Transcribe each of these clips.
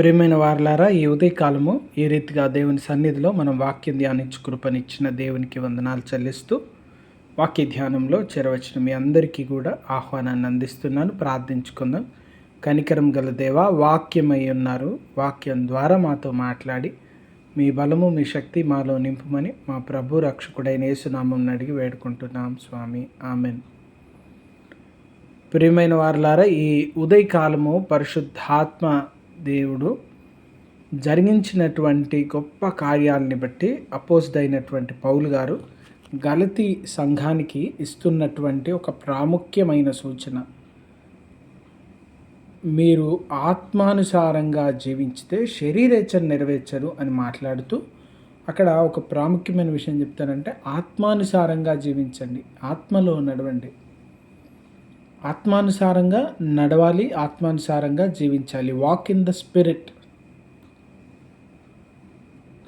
ప్రియమైన వారలారా ఈ ఉదయకాలము ఈ రీతిగా దేవుని సన్నిధిలో మనం వాక్యం ధ్యానించు కృపనిచ్చిన దేవునికి వందనాలు చెల్లిస్తూ వాక్య ధ్యానంలో చేరవచ్చిన మీ అందరికీ కూడా ఆహ్వానాన్ని అందిస్తున్నాను ప్రార్థించుకుందాం. కనికరం గల దేవ వాక్యమై ఉన్నారు వాక్యం ద్వారా మాతో మాట్లాడి మీ బలము మీ శక్తి మాలో నింపుమని మా ప్రభు రక్షకుడైన యేసునామం అడిగి వేడుకుంటున్నాం స్వామి. ఆమెన్. ప్రియమైన వారులారా ఈ ఉదయకాలము పరిశుద్ధాత్మ దేవుడు జరిగించినటువంటి గొప్ప కార్యాలని బట్టి అపోజ్డ్ అయినటువంటి పౌలు గారు గలతి సంఘానికి ఇస్తున్నటువంటి ఒక ప్రాముఖ్యమైన సూచన. మీరు ఆత్మానుసారంగా జీవించితే శరీరేచ్ఛను నెరవేర్చరు అని మాట్లాడుతూ అక్కడ ఒక ప్రాముఖ్యమైన విషయం చెప్తానంటే ఆత్మానుసారంగా జీవించండి. ఆత్మలో నడవండి. ఆత్మానుసారంగా నడవాలి ఆత్మానుసారంగా జీవించాలి. వాక్ ఇన్ ద స్పిరిట్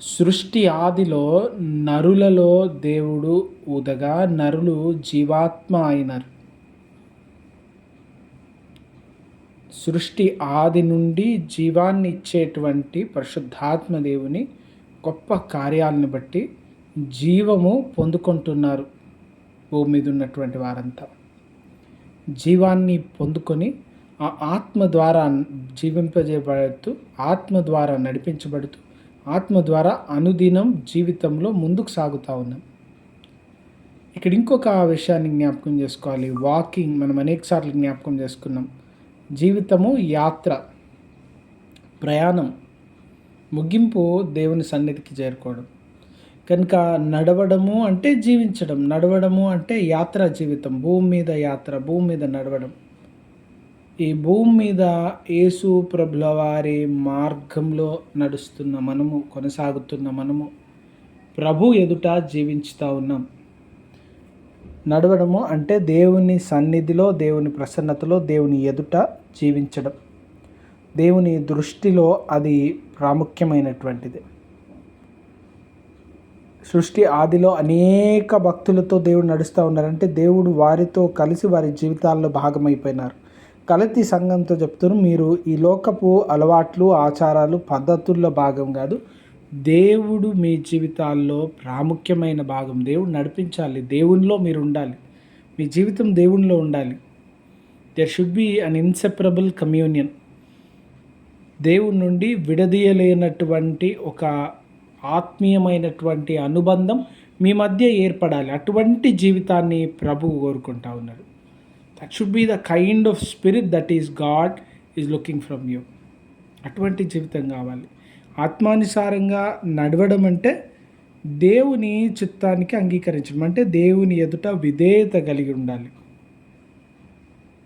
సృష్టి ఆదిలో నరులలో దేవుడు ఉదగా నరులు జీవాత్మ అయినారు. సృష్టి ఆది నుండి జీవాన్ని ఇచ్చేటువంటి పరిశుద్ధాత్మ దేవుని గొప్ప కార్యాలను బట్టి జీవము పొందుకుంటున్నారు భూమి మీద ఉన్నటువంటి వారంతా. జీవాన్ని పొందుకొని ఆ ఆత్మ ద్వారా జీవింపజేయబడుతూ ఆత్మ ద్వారా నడిపించబడుతూ ఆత్మ ద్వారా అనుదినం జీవితంలో ముందుకు సాగుతూ ఉన్నాం. ఇక్కడ ఇంకొక విషయాన్ని జ్ఞాపకం చేసుకోవాలి. వాకింగ్ మనం అనేకసార్లు జ్ఞాపకం చేసుకున్నాం. జీవితము యాత్ర ప్రయాణం ముగింపు దేవుని సన్నిధికి చేరుకోవడం. కనుక నడవడము అంటే జీవించడం నడవడము అంటే యాత్ర జీవితం భూమి మీద యాత్ర భూమి మీద నడవడం. ఈ భూమి మీద యేసు ప్రభుల వారి మార్గంలో నడుస్తున్న మనము కొనసాగుతున్న మనము ప్రభు ఎదుట జీవించుతూ ఉన్నాం. నడవడము అంటే దేవుని సన్నిధిలో దేవుని ప్రసన్నతలో దేవుని ఎదుట జీవించడం. దేవుని దృష్టిలో అది ప్రాముఖ్యమైనటువంటిది. సృష్టి ఆదిలో అనేక భక్తులతో దేవుడు నడుస్తూ ఉన్నారంటే దేవుడు వారితో కలిసి వారి జీవితాల్లో భాగమైపోయినారు. కలతి సంఘంతో చెప్తున్నారు మీరు ఈ లోకపు అలవాట్లు ఆచారాలు పద్ధతుల్లో భాగం కాదు. దేవుడు మీ జీవితాల్లో ప్రాముఖ్యమైన భాగం. దేవుడు నడిపించాలి. దేవునిలో మీరు ఉండాలి. మీ జీవితం దేవునిలో ఉండాలి. There should be an inseparable communion దేవుడి నుండి విడదీయలేనటువంటి ఒక ఆత్మీయమైనటువంటి అనుబంధం మీ మధ్య ఏర్పడాలి. అటువంటి జీవితాన్ని ప్రభువు కోరుకుంటా ఉన్నారు that should be the kind of spirit that is God is looking from you అటువంటి జీవితం కావాలి. ఆత్మానుసారంగా నడవడం అంటే దేవుని చిత్తానికి అంగీకరించడం అంటే దేవుని ఎదుట విధేయత కలిగి ఉండాలి.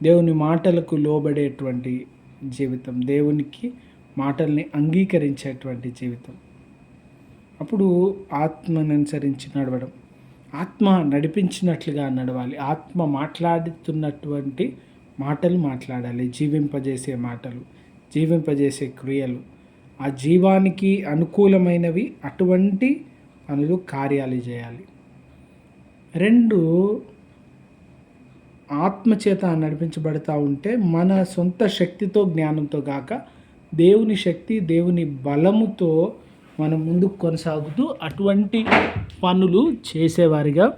దేవుని మాటలకు లోబడేటువంటి జీవితం దేవునికి మాటల్ని అంగీకరించేటువంటి జీవితం. అప్పుడు ఆత్మను అనుసరించి నడవడం ఆత్మ నడిపించినట్లుగా నడవాలి. ఆత్మ మాట్లాడుతున్నటువంటి మాటలు మాట్లాడాలి. జీవింపజేసే మాటలు జీవింపజేసే క్రియలు. ఆ జీవానికి అనుకూలమైనవి అటువంటి పనులు కార్యాలు చేయాలి. రెండు ఆత్మచేత నడిపించబడతా ఉంటే మన సొంత శక్తితో జ్ఞానంతో కాక దేవుని శక్తి దేవుని బలముతో మనం ముందుకు కొనసాగుతూ అటువంటి పనులు చేసేవారిగా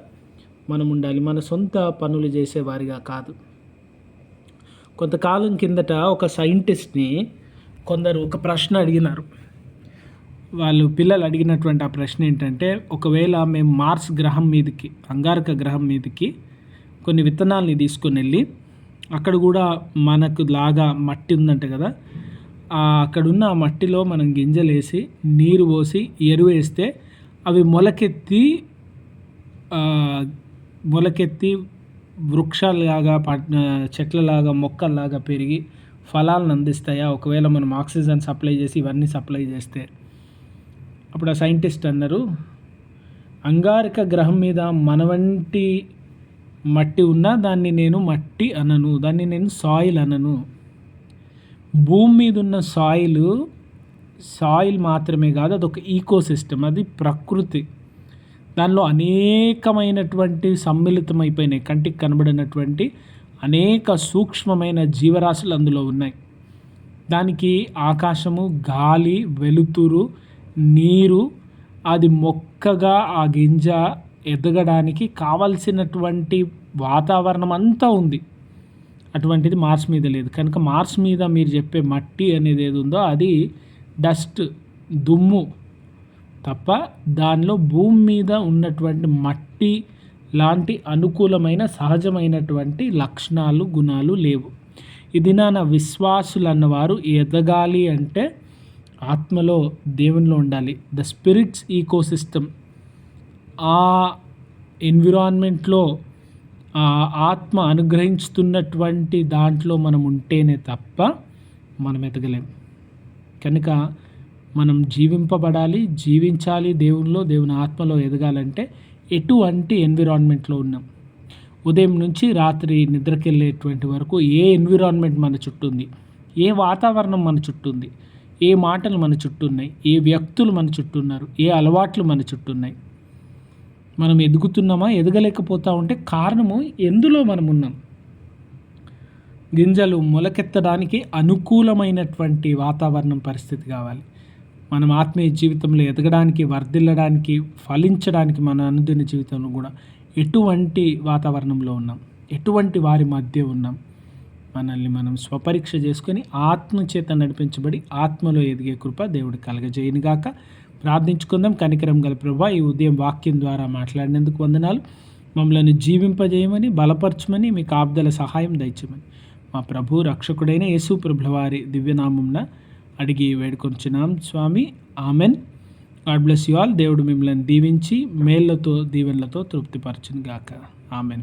మనం ఉండాలి. మన సొంత పనులు చేసేవారిగా కాదు. కొంతకాలం కిందట ఒక సైంటిస్ట్ని కొందరు ఒక ప్రశ్న అడిగినారు. వాళ్ళు పిల్లలు అడిగినటువంటి ఆ ప్రశ్న ఏంటంటే ఒకవేళ మేము మార్స్ గ్రహం మీదకి అంగారక గ్రహం మీదకి కొన్ని విత్తనాలని తీసుకొని వెళ్ళి అక్కడ కూడా మనకు లాగా మట్టి ఉందంట కదా అక్కడున్న ఆ మట్టిలో మనం గింజలేసి నీరు పోసి ఎరువు వేస్తే అవి మొలకెత్తి మొలకెత్తి వృక్షాలలాగా చెట్లలాగా మొక్కల్లాగా పెరిగి ఫలాలను అందిస్తాయా? ఒకవేళ మనం ఆక్సిజన్ సప్లై చేసి ఇవన్నీ సప్లై చేస్తే. అప్పుడు ఆ సైంటిస్ట్ అన్నారు అంగారక గ్రహం మీద మన వంటి మట్టి ఉన్నా దాన్ని నేను మట్టి అనను. దాన్ని నేను సాయిల్ అనను. భూమి మీద ఉన్న సాయిల్ సాయిల్ మాత్రమే కాదు అదొక ఈకో సిస్టమ్ అది ప్రకృతి. దానిలో అనేకమైనటువంటి సమ్మిళితమైపోయినాయి కంటికి కనబడినటువంటి అనేక సూక్ష్మమైన జీవరాశులు అందులో ఉన్నాయి. దానికి ఆకాశము గాలి వెలుతురు నీరు అది మొక్కగా ఆ గింజ ఎదగడానికి కావలసినటువంటి వాతావరణం అంతా ఉంది. అటువంటిది మార్స్ మీద లేదు. కనుక మార్స్ మీద మీరు చెప్పే మట్టి అనేది ఏది ఉందో అది డస్ట్ దుమ్ము తప్ప దానిలో భూమి మీద ఉన్నటువంటి మట్టి లాంటి అనుకూలమైన సహజమైనటువంటి లక్షణాలు గుణాలు లేవు. ఇది నా విశ్వాసులు అన్నవారు ఎదగాలి అంటే ఆత్మలో దేవునిలో ఉండాలి. ద స్పిరిట్స్ ఈకోసిస్టమ్ ఆ ఎన్విరాన్మెంట్లో ఆత్మ అనుగ్రహించుతున్నటువంటి దాంట్లో మనం ఉంటేనే తప్ప మనం ఎదగలేం. కనుక మనం జీవింపబడాలి జీవించాలి దేవునిలో దేవుని ఆత్మలో ఎదగాలంటే ఎటువంటి ఎన్విరాన్మెంట్లో ఉన్నాం. ఉదయం నుంచి రాత్రి నిద్రకెళ్ళేటువంటి వరకు ఏ ఎన్విరాన్మెంట్ మన చుట్టూ ఉంది? ఏ వాతావరణం మన చుట్టూ ఉంది? ఏ మాటలు మన చుట్టూ ఉన్నాయి? ఏ వ్యక్తులు మన చుట్టూ ఉన్నారు? ఏ అలవాట్లు మన చుట్టూ ఉన్నాయి? మనం ఎదుగుతున్నామా ఎదగలేకపోతా ఉంటే కారణము ఎందులో మనం ఉన్నాం గింజలు మొలకెత్తడానికి అనుకూలమైనటువంటి వాతావరణం పరిస్థితి కావాలి. మనం ఆత్మీయ జీవితంలో ఎదగడానికి వర్ధిల్లడానికి ఫలించడానికి మన అనుదిన జీవితంలో కూడా ఎటువంటి వాతావరణంలో ఉన్నాం? ఎటువంటి వారి మధ్య ఉన్నాం? మనల్ని మనం స్వపరీక్ష చేసుకొని ఆత్మ చేత నడిపించబడి ఆత్మలో ఎదిగే కృప దేవుడు కలగజేయనుగాక. ప్రార్థించుకుందాం. కనికరం గల ప్రభా ఈ ఉదయం వాక్యం ద్వారా మాట్లాడినందుకు వందనాలు. మమ్మల్ని జీవింపజేయమని బలపరచమని మీకు ఆబ్దల సహాయం దయచమని మా ప్రభు రక్షకుడైన యేసు ప్రభుల వారి దివ్యనామంన అడిగి వేడుకొంచున్నాం. స్వామి amen. God bless you all. దేవుడు మిమ్మల్ని దీవించి మేళ్ళతో దీవెనలతో తృప్తిపరచును గాక. ఆమెన్.